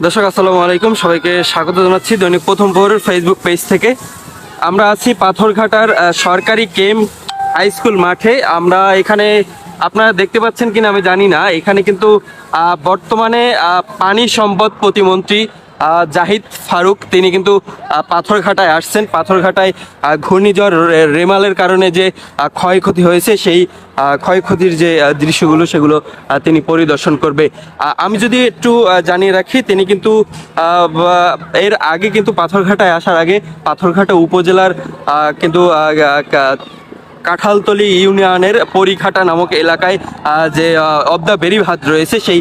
দর্শক, আসসালামু আলাইকুম। সবাইকে স্বাগত জানাচ্ছি দৈনিক প্রথম প্রহরের ফেসবুক পেজ থেকে। আমরা আছি পাথরঘাটার সরকারি কেম হাই স্কুল মাঠে। আমরা এখানে, আপনারা দেখতে পাচ্ছেন কিনা আমি জানি না। এখানে কিন্তু বর্তমানে পানি সম্পদ প্রতিমন্ত্রী জাহিদ ফারুক, তিনি কিন্তু পাথরঘাটায় আসছেন। পাথরঘাটায় ঘূর্ণিঝড় রেমালের কারণে যে ক্ষয়ক্ষতি হয়েছে, সেই ক্ষয়ক্ষতির যে দৃশ্যগুলো, সেগুলো তিনি পরিদর্শন করবে। আমি যদি একটু জানিয়ে রাখি, তিনি কিন্তু এর আগে কিন্তু পাথরঘাটায় আসার আগে, পাথরঘাটা উপজেলার কিন্তু কাঁঠালতলি ইউনিয়নের পরিখাটা নামক এলাকায় যে অব দ্য বেরিবাদ রয়েছে সেই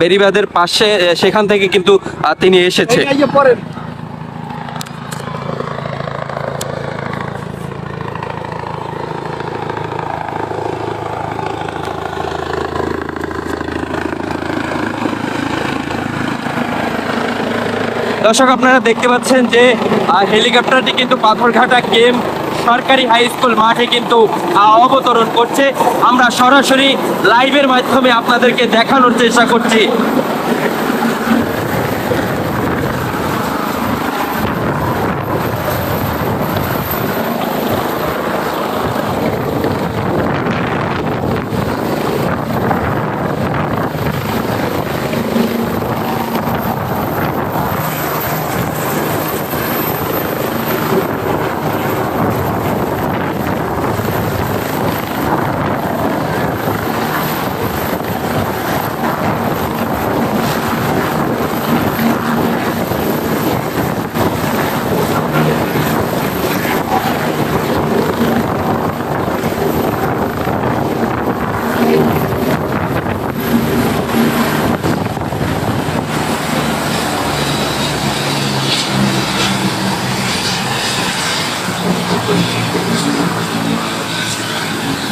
বেরিবাদের পাশে সেখান থেকে কিন্তু তিনি এসেছে। দর্শক আপনারা দেখতে পাচ্ছেন যে হেলিকপ্টারটি কিন্তু পাথরঘাটা কেম সরকারি হাই স্কুল মাঠে কিন্তু অবতরণ করছে। আমরা সরাসরি লাইভের মাধ্যমে আপনাদেরকে দেখানোর চেষ্টা করছি।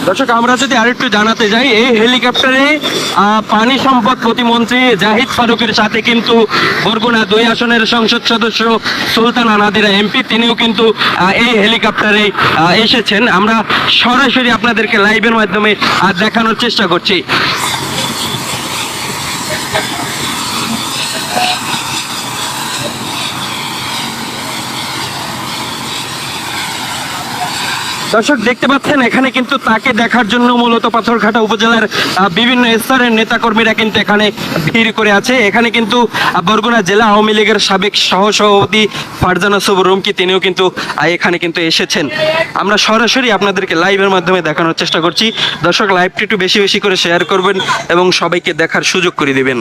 দর্শক, আমরা যদি আরেকটু জানাতে যাই, এই হেলিকপ্টারে পানি সম্পদ প্রতিমন্ত্রী জাহিদ ফারুকের সাথে কিন্তু বরগুনা দুই আসনের সংসদ সদস্য সুলতান নাদিরা এমপি, তিনিও কিন্তু এই হেলিকপ্টারে এসেছেন। আমরা সরাসরি আপনাদেরকে লাইভের মাধ্যমে দেখানোর চেষ্টা করছি। দর্শক, দেখতে পাচ্ছেন, এখানে কিন্তু তাকে দেখার জন্য মূলত পাথরঘাটা উপজেলার বিভিন্ন স্তরের নেতাকর্মীরা কিন্তু এখানে ভিড় করে আছে। এখানে কিন্তু বরগুনা জেলা আওয়ামী লীগের সাবেক সহ সভাপতি ফারজানা সবুর রুমকি, তিনিও কিন্তু এখানে কিন্তু এসেছেন। আমরা সরাসরি আপনাদেরকে লাইভের মাধ্যমে দেখানোর চেষ্টা করছি। দর্শক, লাইভটি একটু বেশি বেশি করে শেয়ার করবেন এবং সবাইকে দেখার সুযোগ করে দিবেন।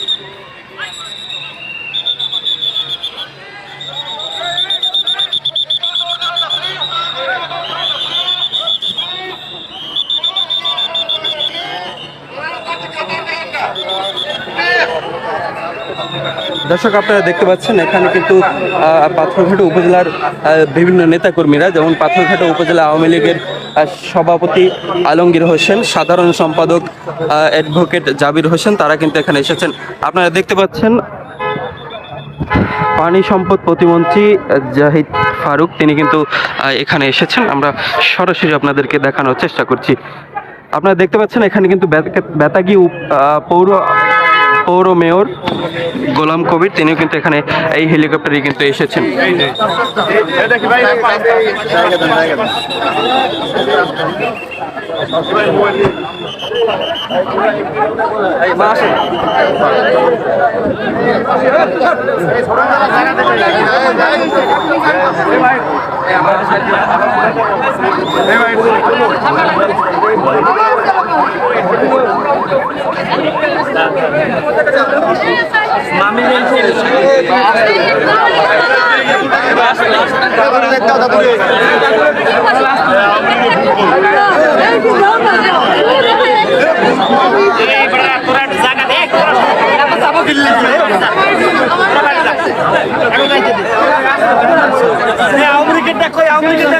দর্শক, আপনারা দেখতে পাচ্ছেন, এখানে কিন্তু পাথরঘাটা উপজেলার বিভিন্ন নেতাকর্মীরা, যেমন পাথরঘাটা উপজেলা আওয়ামী লীগের সভাপতি আলমগীর হোসেন, সাধারণ সম্পাদক অ্যাডভোকেট জাবির হোসেন, তারা কিন্তু এখানে এসেছেন। আপনারা দেখতে পাচ্ছেন, পানি সম্পদ প্রতিমন্ত্রী জাহিদ ফারুক, তিনি কিন্তু এখানে এসেছেন। আমরা সরাসরি আপনাদেরকে দেখানোর চেষ্টা করছি। আপনারা দেখতে পাচ্ছেন, এখানে কিন্তু বেতা- বেতাগী পৌর পৌর মেয়র গোলাম কবির তিনিও কিন্তু এখানে এই হেলিকপ্টারে কিন্তু এসেছেন। আওয়ামী লীগের আমনেরটা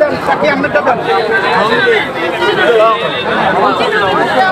দেন চাকি আমনেরটা দেন। দীপঙ্কর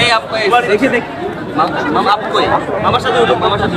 এই আপকো দেখি দেখি মামা আপকো মামার সাথে মামার সাথে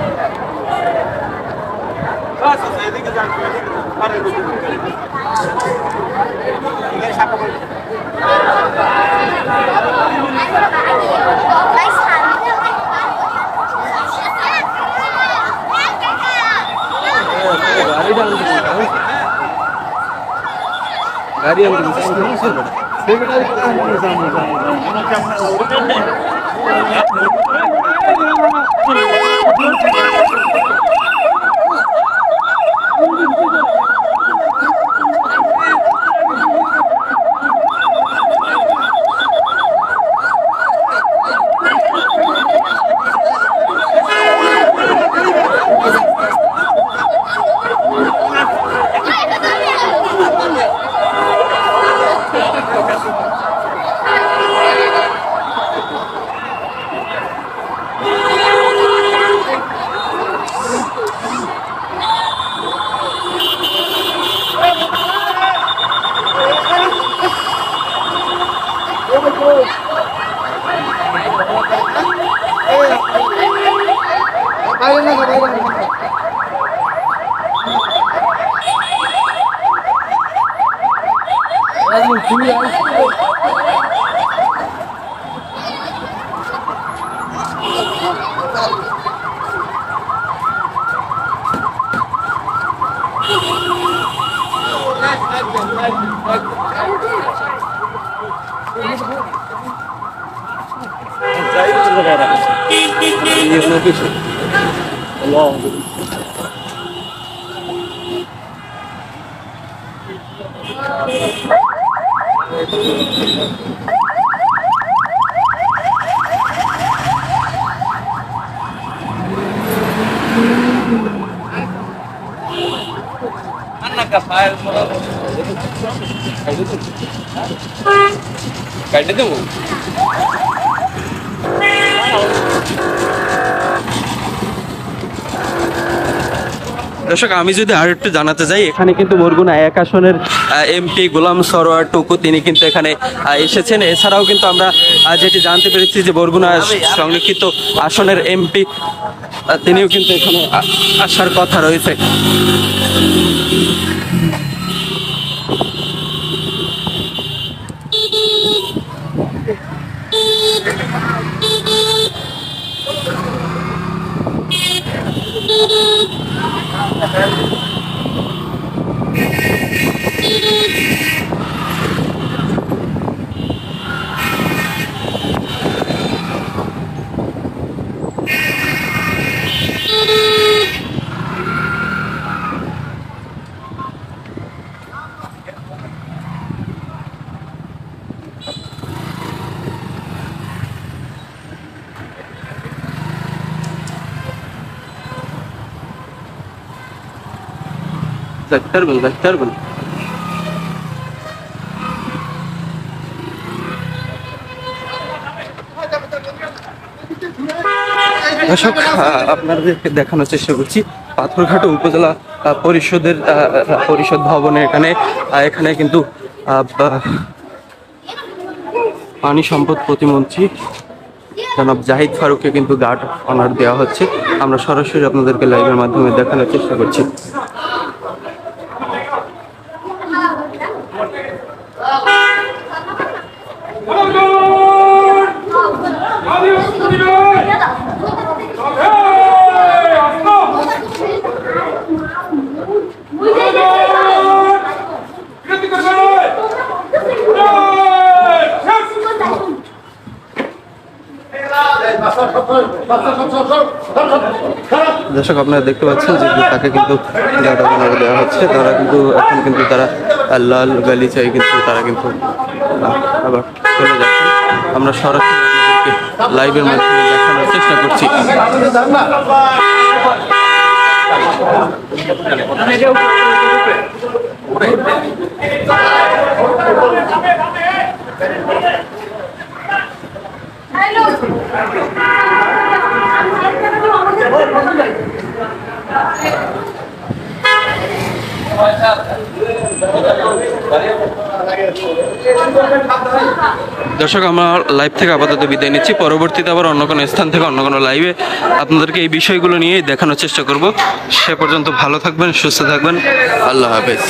গাড়ি আমাদের সামনে Along with Thank you. কাটে দেবো? দর্শক, আমি যদি আর একটু জানাতে চাই এখানে কিন্তু বরগুনা এক আসনের এমপি গোলাম সরোয়ার টুকু, তিনি কিন্তু এখানে এসেছেন। এছাড়াও কিন্তু আমরা যেটি জানতে পেরেছি যে বরগুনা সংরক্ষিত আসনের এমপি তিনিও কিন্তু এখানে আসার কথা রয়েছে। যাইতে পারবেন যাইতে পারবেন দর্শক আপনাদেরকে দেখানোর চেষ্টা করছি পাথরঘাটা উপজেলা পরিষদের পরিষদ ভবনে এখানে এখানে কিন্তু পানি সম্পদ প্রতিমন্ত্রী জনাব জাহিদ ফারুককে কিন্তু গার্ড অনার দেওয়া হচ্ছে। আমরা সরাসরি আপনাদেরকে লাইভের মাধ্যমে দেখানোর চেষ্টা করছি। দর্শক, আপনারা দেখতে পাচ্ছেন যে তাকে কিন্তু দেওয়া হচ্ছে। তারা কিন্তু এখন কিন্তু তারা লাল গালিচায় কিন্তু তারা কিন্তু আবার চলে যাচ্ছে। আমরা সরাসরি লাইভের মাধ্যমে দেখানোর চেষ্টা করছি। দর্শক, আমরা লাইভ থেকে আপাতত বিদায় নিচ্ছি। পরবর্তীতে আবার অন্য কোনো স্থান থেকে অন্য কোনো লাইভে আপনাদেরকে এই বিষয়গুলো নিয়ে দেখানোর চেষ্টা করব। সে পর্যন্ত ভালো থাকবেন, সুস্থ থাকবেন। আল্লাহ হাফেজ।